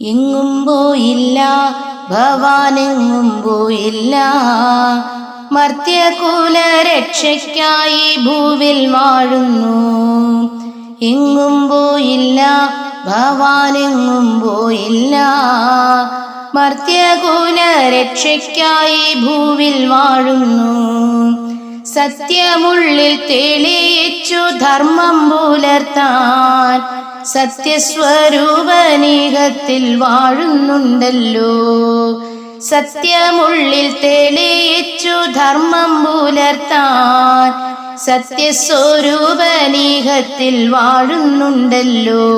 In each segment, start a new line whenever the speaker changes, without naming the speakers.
എങ്ങും പോയില്ല ഭവാനെങ്ങും പോയില്ല. മർത്യകുല രക്ഷയ്ക്കായി ഭൂവിൽ വാഴുന്നു. എങ്ങും പോയില്ല ഭവാനെങ്ങും പോയില്ല. മർത്യകുല രക്ഷയ്ക്കായി ഭൂവിൽ വാഴുന്നു. സത്യമുള്ളിൽ തെളിയിച്ചു ധർമ്മം പുലർത്താൻ സത്യസ്വരൂപനീകത്തിൽ വാഴുന്നുണ്ടല്ലോ. സത്യമുള്ളിൽ തെളിയിച്ചു ധർമ്മം പുലർത്താൻ സത്യസ്വരൂപനീകത്തിൽ വാഴുന്നുണ്ടല്ലോ.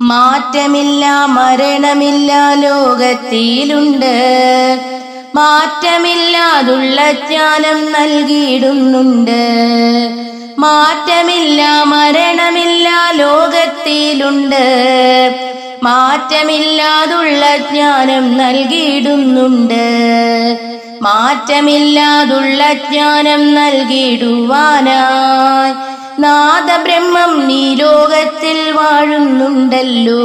മാറ്റമില്ല മരണമില്ല ലോകത്തിലുണ്ട്. മാറ്റമില്ലാതുള്ള ജ്ഞാനം നൽകിയിടുന്നുണ്ട്. മാറ്റമില്ല മരണമില്ല ലോകത്തിലുണ്ട് മാറ്റമില്ലാതുള്ള ജ്ഞാനം നൽകിയിടുന്നുണ്ട്. മാറ്റമില്ലാതുള്ള ജ്ഞാനം നൽകിയിടുവാനായി നാദബ്രഹ്മം നീ ലോകത്തിൽ വാഴുന്നുണ്ടല്ലോ.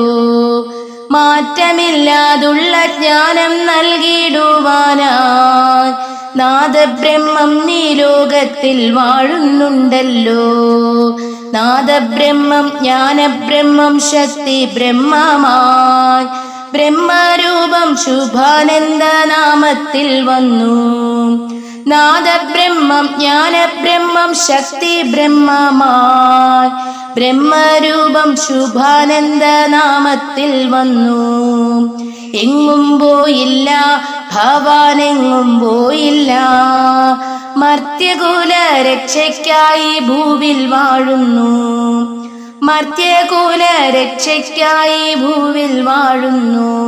മാറ്റമില്ലാതുള്ള ജ്ഞാനം നൽകിയിടുവാനായി നാദബ്രഹ്മം നീ ലോകത്തിൽ വാഴുന്നുണ്ടല്ലോ. നാദബ്രഹ്മം ജ്ഞാനബ്രഹ്മം ശക്തി ബ്രഹ്മമായി. ബ്രഹ്മരൂപം ശുഭാനന്ദ നാമത്തിൽ വന്നു. നാദബ്രഹ്മം ജ്ഞാനബ്രഹ്മം ശക്തി ബ്രഹ്മമായി. ബ്രഹ്മരൂപം ശുഭാനന്ദ നാമത്തിൽ വന്നു. എങ്ങും പോയില്ല ഭവാനെങ്ങും പോയില്ല. മർത്യകുല രക്ഷയ്ക്കായി ഭൂവിൽ വാഴുന്നു. മർത്യകുല രക്ഷയ്ക്കായി ഭൂവിൽ വാഴുന്നു.